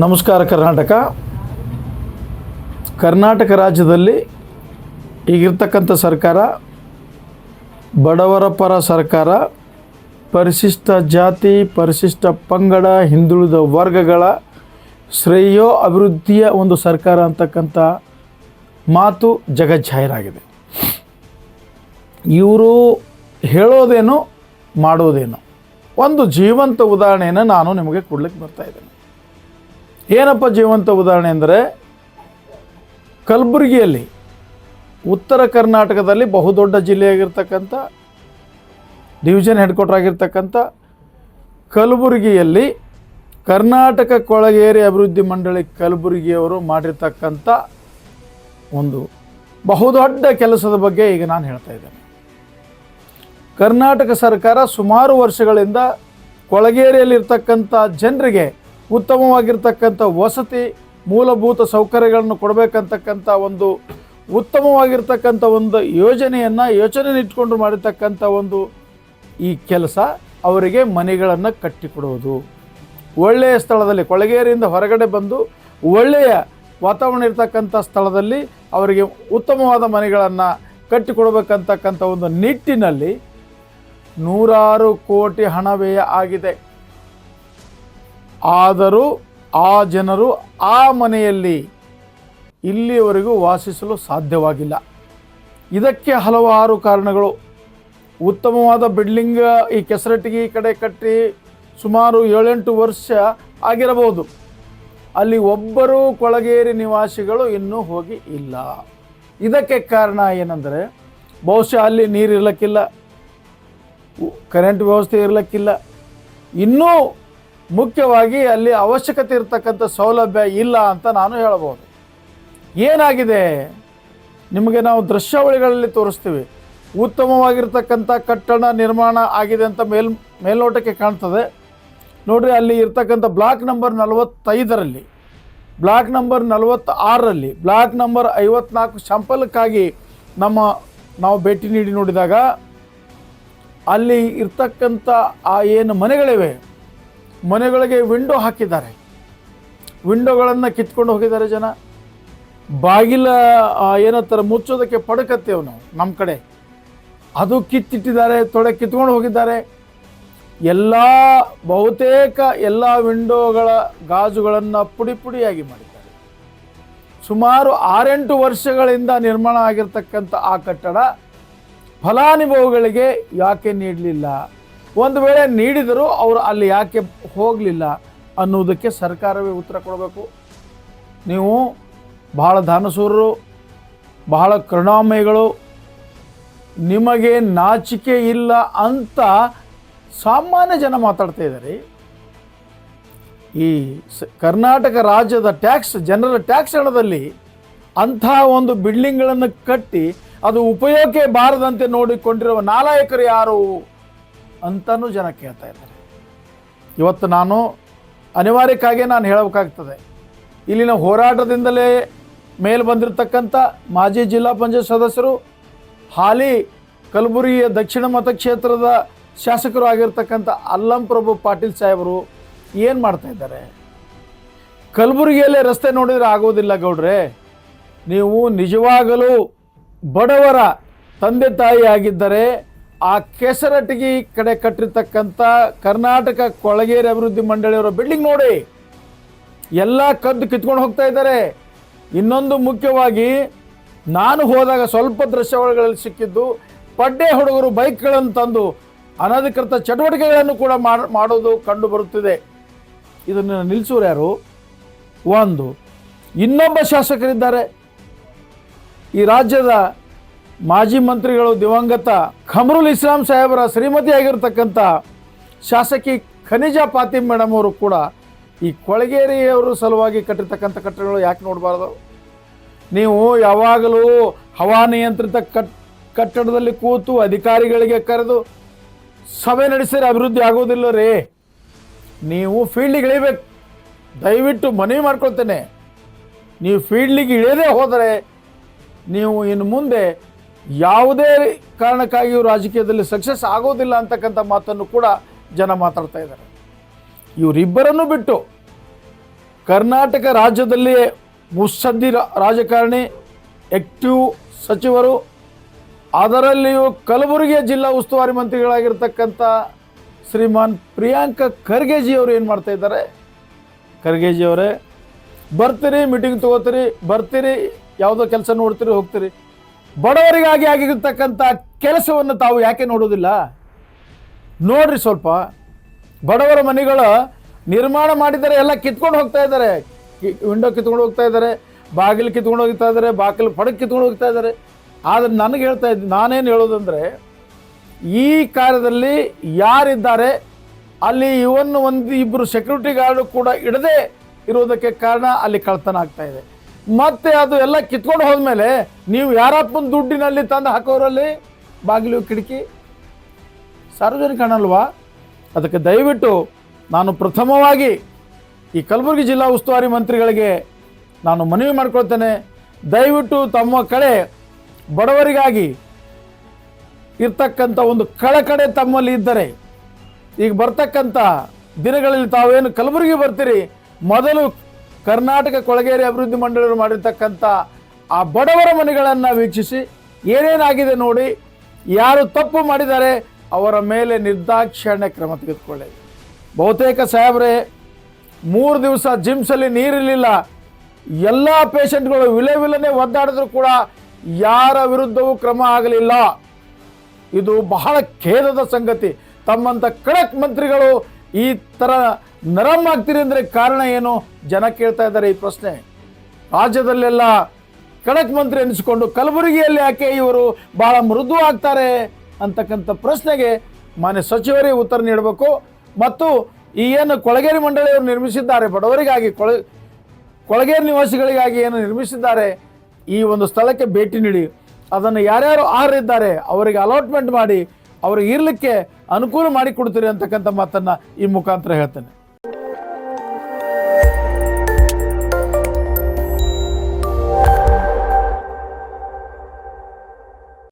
ನಮಸ್ಕಾರ ಕರ್ನಾಟಕ. ಕರ್ನಾಟಕ ರಾಜ್ಯದಲ್ಲಿ ಈಗಿರ್ತಕ್ಕಂಥ ಸರ್ಕಾರ, ಬಡವರ ಪರ ಸರ್ಕಾರ, ಪರಿಶಿಷ್ಟ ಜಾತಿ, ಪರಿಶಿಷ್ಟ ಪಂಗಡ, ಹಿಂದುಳಿದ ವರ್ಗಗಳ ಶ್ರೇಯೋ ಅಭಿವೃದ್ಧಿಯ ಒಂದು ಸರ್ಕಾರ ಅಂತಕ್ಕಂಥ ಮಾತು ಜಗಜ್ಜಾಹಿರಾಗಿದೆ. ಇವರು ಹೇಳೋದೇನು, ಮಾಡೋದೇನು? ಒಂದು ಜೀವಂತ ಉದಾಹರಣೆಯನ್ನು ನಾನು ನಿಮಗೆ ಕೊಡ್ಲಿಕ್ಕೆ ಬರ್ತಾ ಇದ್ದೇನೆ. ಏನಪ್ಪ ಜೀವಂತ ಉದಾಹರಣೆ ಅಂದರೆ ಕಲಬುರಗಿಯಲ್ಲಿ ಉತ್ತರ ಕರ್ನಾಟಕದಲ್ಲಿ ಬಹುದೊಡ್ಡ ಜಿಲ್ಲೆಯಾಗಿರ್ತಕ್ಕಂಥ ಡಿವಿಷನ್ ಹೆಡ್ ಕ್ವಾರ್ಟರ್ ಆಗಿರ್ತಕ್ಕಂಥ ಕಲಬುರಗಿಯಲ್ಲಿ ಕರ್ನಾಟಕ ಕೊಳಗೇರಿ ಅಭಿವೃದ್ಧಿ ಮಂಡಳಿ ಕಲಬುರಗಿಯವರು ಮಾಡಿರ್ತಕ್ಕಂಥ ಒಂದು ಬಹುದೊಡ್ಡ ಕೆಲಸದ ಬಗ್ಗೆ ಈಗ ನಾನು ಹೇಳ್ತಾ ಇದ್ದೇನೆ. ಕರ್ನಾಟಕ ಸರ್ಕಾರ ಸುಮಾರು ವರ್ಷಗಳಿಂದ ಕೊಳಗೇರಿಯಲ್ಲಿರ್ತಕ್ಕಂಥ ಜನರಿಗೆ ಉತ್ತಮವಾಗಿರ್ತಕ್ಕಂಥ ವಸತಿ ಮೂಲಭೂತ ಸೌಕರ್ಯಗಳನ್ನು ಕೊಡಬೇಕಂತಕ್ಕಂಥ ಒಂದು ಉತ್ತಮವಾಗಿರ್ತಕ್ಕಂಥ ಒಂದು ಯೋಜನೆಯನ್ನು ಯೋಚನೆ ಇಟ್ಕೊಂಡು ಮಾಡಿರ್ತಕ್ಕಂಥ ಒಂದು ಈ ಕೆಲಸ ಅವರಿಗೆ ಮನೆಗಳನ್ನು ಕಟ್ಟಿಕೊಡುವುದು ಒಳ್ಳೆಯ ಸ್ಥಳದಲ್ಲಿ ಕೊಳಗೇರಿಯಿಂದ ಹೊರಗಡೆ ಬಂದು ಒಳ್ಳೆಯ ವಾತಾವರಣ ಇರ್ತಕ್ಕಂಥ ಸ್ಥಳದಲ್ಲಿ ಅವರಿಗೆ ಉತ್ತಮವಾದ ಮನೆಗಳನ್ನು ಕಟ್ಟಿಕೊಡ್ಬೇಕಂತಕ್ಕಂಥ ಒಂದು ನಿಟ್ಟಿನಲ್ಲಿ ನೂರಾರು ಕೋಟಿ ಹಣ ಆಗಿದೆ. ಆದರೂ ಆ ಜನರು ಆ ಮನೆಯಲ್ಲಿ ಇಲ್ಲಿಯವರೆಗೂ ವಾಸಿಸಲು ಸಾಧ್ಯವಾಗಿಲ್ಲ. ಇದಕ್ಕೆ ಹಲವಾರು ಕಾರಣಗಳು. ಉತ್ತಮವಾದ ಬಿಲ್ಡಿಂಗ್ ಈ ಕೆಸರಟ್ಟಿಗೆ ಈ ಕಡೆ ಕಟ್ಟಿ ಸುಮಾರು ಏಳೆಂಟು ವರ್ಷ ಆಗಿರಬಹುದು. ಅಲ್ಲಿ ಒಬ್ಬರು ಕೊಳಗೇರಿ ನಿವಾಸಿಗಳು ಇನ್ನೂ ಹೋಗಿ ಇಲ್ಲ. ಇದಕ್ಕೆ ಕಾರಣ ಏನಂದರೆ, ಬಹುಶಃ ಅಲ್ಲಿ ನೀರು ಇರಲಿಕ್ಕಿಲ್ಲ ಕರೆಂಟ್ ವ್ಯವಸ್ಥೆ ಇರಲಿಕ್ಕಿಲ್ಲ. ಇನ್ನೂ ಮುಖ್ಯವಾಗಿ ಅಲ್ಲಿ ಅವಶ್ಯಕತೆ ಇರತಕ್ಕಂಥ ಸೌಲಭ್ಯ ಇಲ್ಲ ಅಂತ ನಾನು ಹೇಳಬಹುದು. ಏನಾಗಿದೆ? ನಿಮಗೆ ನಾವು ದೃಶ್ಯಾವಳಿಗಳಲ್ಲಿ ತೋರಿಸ್ತೀವಿ. ಉತ್ತಮವಾಗಿರ್ತಕ್ಕಂಥ ಕಟ್ಟಡ ನಿರ್ಮಾಣ ಆಗಿದೆ ಅಂತ ಮೇಲ್, ಮೇಲ್ನೋಟಕ್ಕೆ ಕಾಣ್ತದೆ. ನೋಡಿರಿ, ಅಲ್ಲಿ ಇರ್ತಕ್ಕಂಥ ಬ್ಲಾಕ್ ನಂಬರ್ ನಲವತ್ತೈದರಲ್ಲಿ, ಬ್ಲಾಕ್ ನಂಬರ್ ನಲವತ್ತಾರರಲ್ಲಿ, ಬ್ಲಾಕ್ ನಂಬರ್ ಐವತ್ನಾಲ್ಕು ಸಂಪಲಕ್ಕಾಗಿ ನಮ್ಮ ನಾವು ಭೇಟಿ ನೀಡಿ ನೋಡಿದಾಗ ಅಲ್ಲಿ ಇರ್ತಕ್ಕಂಥ ಆ ಏನು ಮನೆಗಳಿವೆ ಮನೆಗಳಿಗೆ ವಿಂಡೋ ಹಾಕಿದ್ದಾರೆ. ವಿಂಡೋಗಳನ್ನು ಕಿತ್ಕೊಂಡು ಹೋಗಿದ್ದಾರೆ ಜನ. ಬಾಗಿಲ ಏನತ್ತಾರೆ ಮುಚ್ಚೋದಕ್ಕೆ ಪಡಕತ್ತೇವೆ ನಾವು ನಮ್ಮ ಕಡೆ. ಅದು ಕಿತ್ತಿಟ್ಟಿದ್ದಾರೆ, ತೊಡೆ ಕಿತ್ಕೊಂಡು ಹೋಗಿದ್ದಾರೆ. ಎಲ್ಲ, ಬಹುತೇಕ ಎಲ್ಲ ವಿಂಡೋಗಳ ಗಾಜುಗಳನ್ನು ಪುಡಿ ಪುಡಿಯಾಗಿ ಮಾಡಿದ್ದಾರೆ. ಸುಮಾರು ಆರೆಂಟು ವರ್ಷಗಳಿಂದ ನಿರ್ಮಾಣ ಆಗಿರ್ತಕ್ಕಂಥ ಆ ಕಟ್ಟಡ, ಫಲಾನುಭವಿಗಳಿಗೆ ಯಾಕೆ ನೀಡಲಿಲ್ಲ? ಒಂದು ವೇಳೆ ನೀಡಿದರೂ ಅವರು ಅಲ್ಲಿ ಯಾಕೆ ಹೋಗಲಿಲ್ಲ ಅನ್ನುವುದಕ್ಕೆ ಸರ್ಕಾರವೇ ಉತ್ತರ ಕೊಡಬೇಕು. ನೀವು ಬಹಳ ದಾನಸೂರರು ಬಹಳ ಕರುಣಾಮಯಿಗಳು, ನಿಮಗೆ ನಾಚಿಕೆ ಇಲ್ಲ ಅಂತ ಸಾಮಾನ್ಯ ಜನ ಮಾತಾಡ್ತಾ ಇದ್ದಾರೆ. ಈ ಸ, ಕರ್ನಾಟಕ ರಾಜ್ಯದ ಟ್ಯಾಕ್ಸ್, ಜನರ ಟ್ಯಾಕ್ಸ್ ಹಣದಲ್ಲಿ ಅಂತಹ ಒಂದು ಬಿಲ್ಡಿಂಗ್ಗಳನ್ನು ಕಟ್ಟಿ ಅದು ಉಪಯೋಗಕ್ಕೆ ಬಾರದಂತೆ ನೋಡಿಕೊಂಡಿರುವ ನಾಲಾಯಕರು ಯಾರು? ಅಂತಲೂ ಜನ ಕೇಳ್ತಾ ಇದ್ದಾರೆ. ಇವತ್ತು ನಾನು ಅನಿವಾರ್ಯಕ್ಕಾಗಿ ನಾನು ಹೇಳಬೇಕಾಗ್ತದೆ. ಇಲ್ಲಿನ ಹೋರಾಟದಿಂದಲೇ ಮೇಲೆ ಬಂದಿರತಕ್ಕಂಥ ಮಾಜಿ ಜಿಲ್ಲಾ ಪಂಚಾಯತ್ ಸದಸ್ಯರು, ಹಾಲಿ ಕಲಬುರಗಿಯ ದಕ್ಷಿಣ ಮತಕ್ಷೇತ್ರದ ಶಾಸಕರು ಆಗಿರ್ತಕ್ಕಂಥ ಅಲ್ಲಂ ಪ್ರಭು ಪಾಟೀಲ್ ಸಾಹೇಬರು ಏನು ಮಾಡ್ತಾ ಇದ್ದಾರೆ? ಕಲಬುರಗಿಯಲ್ಲೇ ರಸ್ತೆ ನೋಡಿದರೆ ಆಗೋದಿಲ್ಲ ಗೌಡ್ರೆ. ನೀವು ನಿಜವಾಗಲೂ ಬಡವರ ತಂದೆ ತಾಯಿ ಆಗಿದ್ದರೆ ಆ ಕೆಸರಟಗಿ ಕಡೆ ಕಟ್ಟಿರ್ತಕ್ಕಂಥ ಕರ್ನಾಟಕ ಕೊಳಗೇರಿ ಅಭಿವೃದ್ಧಿ ಮಂಡಳಿಯವರ ಬಿಲ್ಡಿಂಗ್ ನೋಡಿ. ಎಲ್ಲ ಕದ್ದು ಕಿತ್ಕೊಂಡು ಹೋಗ್ತಾ ಇದ್ದಾರೆ. ಇನ್ನೊಂದು ಮುಖ್ಯವಾಗಿ ನಾನು ಹೋದಾಗ ಸ್ವಲ್ಪ ದೃಶ್ಯಾವಳಿಗಳಲ್ಲಿ ಸಿಕ್ಕಿದ್ದು, ಪಡ್ಡೆ ಹುಡುಗರು ಬೈಕ್ಗಳನ್ನು ತಂದು ಅನಧಿಕೃತ ಚಟುವಟಿಕೆಗಳನ್ನು ಕೂಡ ಮಾಡೋದು ಕಂಡು ಬರುತ್ತಿದೆ. ಇದನ್ನು ನಿಲ್ಲಿಸೋರು ಯಾರು? ಒಂದು, ಇನ್ನೊಬ್ಬ ಶಾಸಕರಿದ್ದಾರೆ. ಈ ರಾಜ್ಯದ ಮಾಜಿ ಮಂತ್ರಿಗಳು ದಿವಂಗತ ಖಮರುಲ್ ಇಸ್ಲಾಂ ಸಾಹೇಬರ ಶ್ರೀಮತಿ ಆಗಿರತಕ್ಕಂತ ಶಾಸಕಿ ಖನಿಜಾ ಪಾತಿಮ್ ಮೇಡಮ್ ಅವರು ಕೂಡ ಈ ಕೊಳಗೇರಿಯವರು ಸಲುವಾಗಿ ಕಟ್ಟಿರ್ತಕ್ಕಂಥ ಕಟ್ಟಡಗಳು ಯಾಕೆ ನೋಡಬಾರ್ದು? ನೀವು ಯಾವಾಗಲೂ ಹವಾನಿಯಂತ್ರಿತ ಕಟ್, ಕಟ್ಟಡದಲ್ಲಿ ಕೂತು ಅಧಿಕಾರಿಗಳಿಗೆ ಕರೆದು ಸಭೆ ನಡೆಸಿದ್ರೆ ಅಭಿವೃದ್ಧಿ ಆಗೋದಿಲ್ಲ ರೀ. ನೀವು ಫೀಲ್ಡಿಗೆ ಇಳಿಬೇಕು. ದಯವಿಟ್ಟು ಮನವಿ ಮಾಡ್ಕೊಳ್ತೇನೆ. ನೀವು ಫೀಲ್ಡಿಗೆ ಇಳಿಯದೇ ಹೋದರೆ ನೀವು ಇನ್ನು ಮುಂದೆ ಯಾವುದೇ ಕಾರಣಕ್ಕಾಗಿಯೂ ರಾಜಕೀಯದಲ್ಲಿ ಸಕ್ಸಸ್ ಆಗೋದಿಲ್ಲ ಅಂತಕ್ಕಂಥ ಮಾತನ್ನು ಕೂಡ ಜನ ಮಾತಾಡ್ತಾ ಇದ್ದಾರೆ. ಇವರಿಬ್ಬರನ್ನು ಬಿಟ್ಟು ಕರ್ನಾಟಕ ರಾಜ್ಯದಲ್ಲಿ ಮುಸ್ಸದ್ದಿ ರಾಜಕಾರಣಿ ಆಕ್ಟಿವ್ ಸಚಿವರು, ಅದರಲ್ಲಿಯೂ ಕಲಬುರಗಿಯ ಜಿಲ್ಲಾ ಉಸ್ತುವಾರಿ ಮಂತ್ರಿಗಳಾಗಿರ್ತಕ್ಕಂಥ ಶ್ರೀಮಾನ್ ಪ್ರಿಯಾಂಕ ಖರ್ಗೆಜಿ ಅವರು ಏನು ಮಾಡ್ತಾ ಇದ್ದಾರೆ? ಖರ್ಗೆಜಿಯವರೇ ಬರ್ತೀರಿ ಮೀಟಿಂಗ್ ತೊಗೋತೀರಿ, ಬರ್ತೀರಿ, ಯಾವುದೋ ಕೆಲಸ ನೋಡ್ತೀರಿ, ಹೋಗ್ತೀರಿ. ಬಡವರಿಗಾಗಿ ಆಗಿರ್ತಕ್ಕಂಥ ಕೆಲಸವನ್ನು ತಾವು ಯಾಕೆ ನೋಡೋದಿಲ್ಲ ನೋಡ್ರಿ ಸ್ವಲ್ಪ. ಬಡವರ ಮನೆಗಳ ನಿರ್ಮಾಣ ಮಾಡಿದರೆ ಎಲ್ಲ ಕಿತ್ಕೊಂಡು ಹೋಗ್ತಾ ಇದ್ದಾರೆ. ವಿಂಡೋ ಕಿತ್ಕೊಂಡು ಹೋಗ್ತಾ ಇದ್ದಾರೆ. ಬಾಗಿಲು ಕಿತ್ಕೊಂಡು ಹೋಗ್ತಾ ಇದ್ದಾರೆ. ಬಾಗಿಲು ಪಡಕ್ಕೆ ಕಿತ್ಕೊಂಡು ಹೋಗ್ತಾ ಇದ್ದಾರೆ. ಆದರೆ ನನಗೆ ಹೇಳ್ತಾ ಇದ್ದೀನಿ ನಾನೇನು ಹೇಳೋದಂದರೆ, ಈ ಕಾರ್ಯದಲ್ಲಿ ಯಾರಿದ್ದಾರೆ, ಅಲ್ಲಿ ಇವನ್ನು ಒಂದು ಇಬ್ಬರು ಸೆಕ್ಯೂರಿಟಿ ಗಾರ್ಡು ಕೂಡ ಇಡದೆ ಇರೋದಕ್ಕೆ ಕಾರಣ ಅಲ್ಲಿ ಕಳ್ತನ ಆಗ್ತಾ ಮತ್ತೆ ಅದು ಎಲ್ಲ ಕಿತ್ಕೊಂಡು ಹೋದ್ಮೇಲೆ ನೀವು ಯಾರಪ್ಪನ ದುಡ್ಡಿನಲ್ಲಿ ತಂದು ಹಾಕೋರಲ್ಲಿ ಬಾಗಿಲು ಕಿಟಕಿ. ಸಾರ್ವಜನಿಕ ಅಣಲ್ವಾ ಅದಕ್ಕೆ ದಯವಿಟ್ಟು ನಾನು ಪ್ರಥಮವಾಗಿ ಈ ಕಲಬುರಗಿ ಜಿಲ್ಲಾ ಉಸ್ತುವಾರಿ ಮಂತ್ರಿಗಳಿಗೆ ನಾನು ಮನವಿ ಮಾಡ್ಕೊಳ್ತೇನೆ. ದಯವಿಟ್ಟು ತಮ್ಮ ಕಡೆ ಬಡವರಿಗಾಗಿ ಇರ್ತಕ್ಕಂಥ ಒಂದು ಕಳಕಡೆ ತಮ್ಮಲ್ಲಿ ಇದ್ದರೆ, ಈಗ ಬರ್ತಕ್ಕಂಥ ದಿನಗಳಲ್ಲಿ ತಾವೇನು ಕಲಬುರಗಿ ಬರ್ತೀರಿ? ಮೊದಲು ಕರ್ನಾಟಕ ಕೊಳಗೇರಿ ಅಭಿವೃದ್ಧಿ ಮಂಡಳಿಯವರು ಮಾಡಿರ್ತಕ್ಕಂಥ ಆ ಬಡವರ ಮನೆಗಳನ್ನು ವೀಕ್ಷಿಸಿ ಏನೇನಾಗಿದೆ ನೋಡಿ, ಯಾರು ತಪ್ಪು ಮಾಡಿದ್ದಾರೆ ಅವರ ಮೇಲೆ ನಿರ್ದಾಕ್ಷಿಣ್ಯ ಕ್ರಮ ತೆಗೆದುಕೊಳ್ಳಿ. ಬಹುತೇಕ ಸಾಹೇಬ್ರೆ, ಮೂರು ದಿವಸ ಜಿಮ್ಸಲ್ಲಿ ನೀರಿರಲಿಲ್ಲ. ಎಲ್ಲ ಪೇಷಂಟ್ಗಳು ವಿಲೇ ವಿಲನೆ ಒದ್ದಾಡಿದ್ರು ಕೂಡ ಯಾರ ವಿರುದ್ಧವೂ ಕ್ರಮ ಆಗಲಿಲ್ಲ. ಇದು ಬಹಳ ಖೇದದ ಸಂಗತಿ. ತಮ್ಮಂಥ ಖಡಕ್ ಮಂತ್ರಿಗಳು ಈ ಥರ ನರಮ್ ಆಗ್ತೀರಿ ಅಂದರೆ ಕಾರಣ ಏನು? ಜನ ಕೇಳ್ತಾ ಇದ್ದಾರೆ ಈ ಪ್ರಶ್ನೆ. ರಾಜ್ಯದಲ್ಲೆಲ್ಲ ಖಡಕ್ ಮಂತ್ರಿ ಅನಿಸಿಕೊಂಡು ಕಲಬುರಗಿಯಲ್ಲಿ ಯಾಕೆ ಇವರು ಬಹಳ ಮೃದು ಆಗ್ತಾರೆ ಅಂತಕ್ಕಂಥ ಪ್ರಶ್ನೆಗೆ ಮಾನ್ಯ ಸಚಿವರೇ ಉತ್ತರ ನೀಡಬೇಕು. ಮತ್ತು ಈ ಏನು ಕೊಳಗೇರಿ ಮಂಡಳಿಯವರು ನಿರ್ಮಿಸಿದ್ದಾರೆ, ಬಡವರಿಗಾಗಿ ಕೊಳ, ಕೊಳಗೇರಿ ನಿವಾಸಿಗಳಿಗಾಗಿ ಏನು ನಿರ್ಮಿಸಿದ್ದಾರೆ, ಈ ಒಂದು ಸ್ಥಳಕ್ಕೆ ಭೇಟಿ ನೀಡಿ. ಅದನ್ನು ಯಾರ್ಯಾರು ಆರಿದ್ದಾರೆ ಅವರಿಗೆ ಅಲಾಟ್ಮೆಂಟ್ ಮಾಡಿ ಅವರಿಗೆ ಇರಲಿಕ್ಕೆ ಅನುಕೂಲ ಮಾಡಿಕೊಡ್ತೀರಿ ಅಂತಕ್ಕಂಥ ಮಾತನ್ನು ಈ ಮುಖಾಂತರ ಹೇಳ್ತೇನೆ.